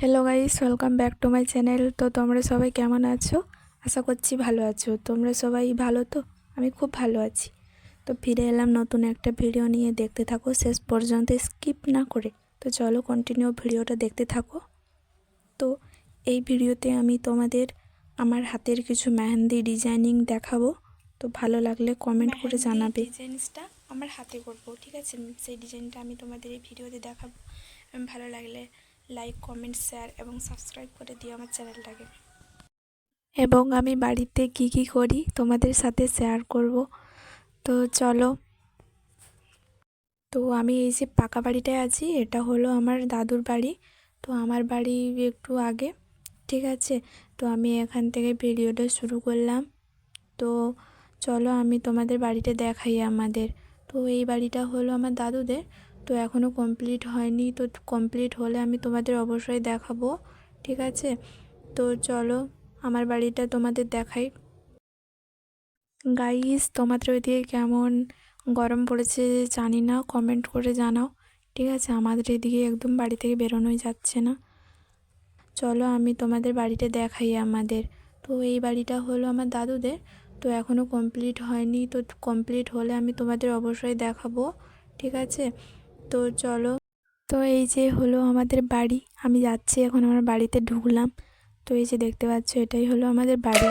Hello guys welcome back to my channel তো তোমরা সবাই কেমন আছো? আশা করছি ভালো আছো। তোমরা সবাই ভালো তো? আমি খুব ভালো আছি। তো ফিরে এলাম নতুন একটা ভিডিও নিয়ে। দেখতে থাকো শেষ পর্যন্ত স্কিপ না করে। তো চলো কন্টিনিউ ভিডিওটা দেখতে থাকো। তো এই ভিডিওতে আমি তোমাদের আমার হাতের কিছু মেহেন্দি ডিজাইনিং দেখাবো। তো ভালো লাগলে কমেন্ট করে জানাবে। ডিজাইনসটা আমার হাতে করব ঠিক আছে? সেই ডিজাইনটা আমি তোমাদের এই ভিডিওতে দেখাবো। ভালো লাগলে লাইক কমেন্ট শেয়ার এবং সাবস্ক্রাইব করে দিও আমার চ্যানেলটাকে। এবং আমি বাড়িতে কি কি করি তোমাদের সাথে শেয়ার করব। তো চলো। তো আমি এই যে পাকা বাড়িটায় আছি, এটা হলো আমার দাদুর বাড়ি। তো আমার বাড়ি একটু আগে, ঠিক আছে? তো আমি এখান থেকে ভিডিওটা শুরু করলাম। তো চলো আমি তোমাদের বাড়িটা দেখাই আমাদের। তো এই বাড়িটা হলো আমার দাদুদের। তো এখনও কমপ্লিট হয়নি। তো কমপ্লিট হলে আমি তোমাদের অবশ্যই দেখাবো, ঠিক আছে? তো চলো, আমার বাড়িটা তোমাদের দেখাই। গাইস তোমাদের ওইদিকে কেমন? গরম পড়েছে, জানি না কমেন্ট করে জানাও, ঠিক আছে? আমাদের এদিকে একদম বাড়ি থেকে বেরোনোই যাচ্ছে না। চলো, আমি তোমাদের বাড়িটা দেখাই আমাদের। তো এই বাড়িটা হলো আমার দাদুদের, তো এখনও কমপ্লিট হয়নি। তো কমপ্লিট হলে আমি তোমাদের অবশ্যই দেখাবো, ঠিক আছে? তো চলো। তো এই যে হলো আমাদের বাড়ি। আমি যাচ্ছি, এখন আমার বাড়িতে ঢুকলাম। তো এই যে দেখতে পাচ্ছ, এটাই হলো আমাদের বাড়ি।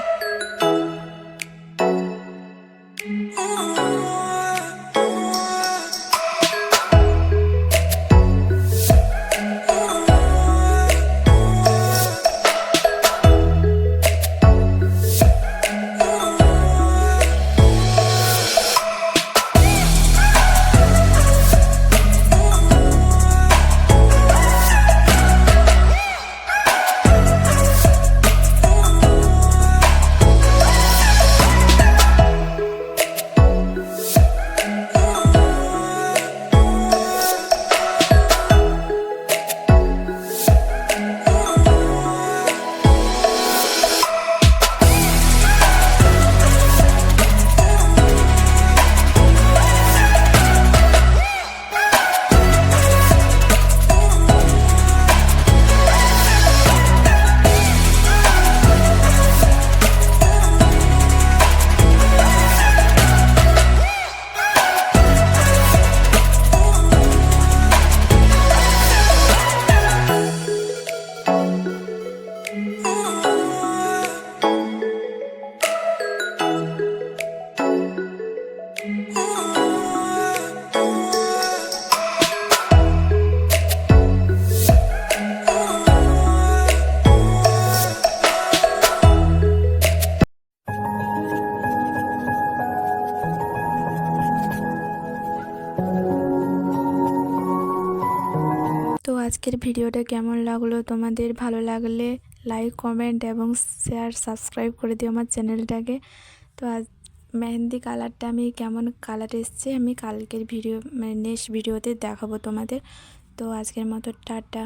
তো আজকের ভিডিওটা কেমন লাগল? তোমাদের ভালো লাগলে লাইক কমেন্ট এবং শেয়ার সাবস্ক্রাইব করে দিও আমার চ্যানেলটাকে। তো আজ মেহেন্দি কালারটা আমি কেমন কালার এসছে আমি কালকের ভিডিও মানে নেক্সট ভিডিওতে দেখাবো তোমাদের। তো আজকের মতো টাটা।